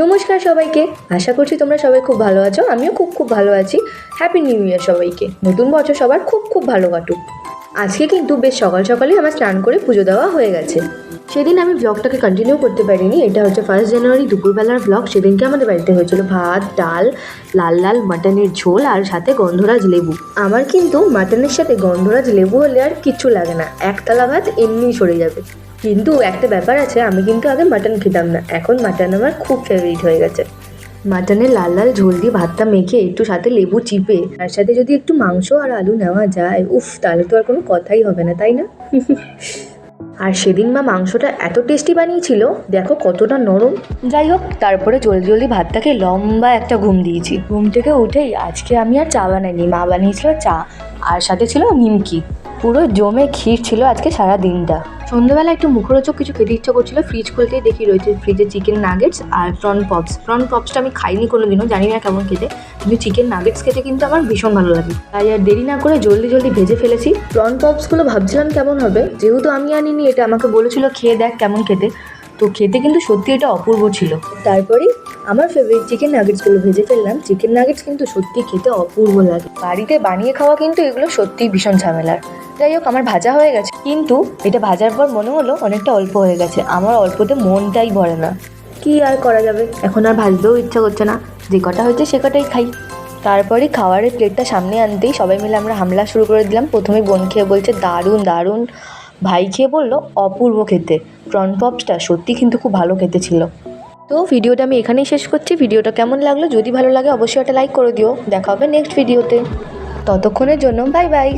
নমস্কার সবাইকে। আশা করছি তোমরা সবাই খুব ভালো আছো, আমিও খুব খুব ভালো আছি। হ্যাপি নিউ ইয়ার সবাইকে। নতুন বছর সবার খুব খুব ভালো কাটুক। আজকে কিন্তু বেশ সকাল সকালেই আমার স্নান করে পুজো দেওয়া হয়ে গেছে। সেদিন আমি ব্লগটাকে কন্টিনিউ করতে পারিনি। এটা হচ্ছে ফার্স্ট জানুয়ারি দুপুরবেলার ব্লগ সেদিনকে আমাদের বাড়িতে হয়েছিল ভাত, ডাল, লাল লাল মাটনের ঝোল আর সাথে গন্ধরাজ লেবু। আমার কিন্তু মাটনের সাথে গন্ধরাজ লেবু হলে আর কিচ্ছু লাগে না। একতলা ভাত এমনিই সরে যাবে। কিন্তু একটা ব্যাপার আছে, আমি কিন্তু আগে মাটন খেতাম না। এখন মাটন আমার খুব ফেভারিট হয়ে গেছে। মাটনের লাল লাল ঝোল দিয়ে ভাতটা মেখে একটু সাথে লেবু চিপে তার সাথে যদি একটু মাংস আর আলু নেওয়া যায়, উফ, তাহলে তো আর কোনো কথাই হবে না, তাই না? আর সেদিন মা মাংসটা এত টেস্টি বানিয়েছিল, দেখো কতটা নরম। যাই হোক, তারপরে জলদি জলদি ভাতটাকে লম্বা একটা ঘুম দিয়েছি। ঘুম থেকে উঠেই আজকে আমি আর চা বানাইনি, মা বানিয়েছিল চা, আর সাথে ছিল নিমকি। পুরো জমে ক্ষীর ছিল আজকে সারা দিনটা সন্ধ্যাবেলা একটু মুখরোচক কিছু খেতে ইচ্ছা করছিল ফ্রিজ খুলতেই দেখি রয়েছে ফ্রিজে চিকেন নাগেটস আর প্রন পপস প্রন পপসটা আমি খাইনি কোনো দিনও জানি না কেমন খেতে কিন্তু চিকেন নাগেটস খেতে কিন্তু আমার ভীষণ ভালো লাগে। তাই আর দেরি না করে জলদি জলদি ভেজে ফেলেছি। প্রন পপসগুলো ভাবছিলাম কেমন হবে যেহেতু আমি আনিনি এটা আমাকে বলেছিল খেয়ে দেখ কেমন খেতে। তো খেতে কিন্তু সত্যি এটা অপূর্ব ছিল। তারপরে আমার ফেভারিট চিকেন নাগেটসগুলো ভেজে ফেললাম। চিকেন নাগেটস কিন্তু সত্যি খেতে অপূর্ব লাগে। বাড়িতে বানিয়ে খাওয়া কিন্তু এগুলো সত্যিই ভীষণ ঝামেলার। যাই হোক আমার ভাজা হয়ে গেছে। কিন্তু এটা ভাজার পর মনে হলো অনেকটা অল্প হয়ে গেছে। আমার অল্পতে মনটাই ভরে না। কি আর করা যাবে? এখন আর ভাজতেও ইচ্ছা করছে না। যে কটা হয়েছে সে কটাই খাই। তারপরে খাবারের প্লেটটা সামনে আনতেই সবাই মিলে আমরা হামলা শুরু করে দিলাম। প্রথমে বোন খেয়ে বলছে দারুণ দারুণ। ভাই খেয়ে বলল অপূর্ব খেতে। প্রন পপসটা সত্যি কিন্তু খুব ভালো খেতে ছিল। তো ভিডিওটা আমি এখানেই শেষ করছি। ভিডিওটা কেমন লাগল যদি ভালো লাগে অবশ্যই একটা লাইক করে দিও। দেখা হবে নেক্সট ভিডিওতে ততক্ষণের জন্য বাই বাই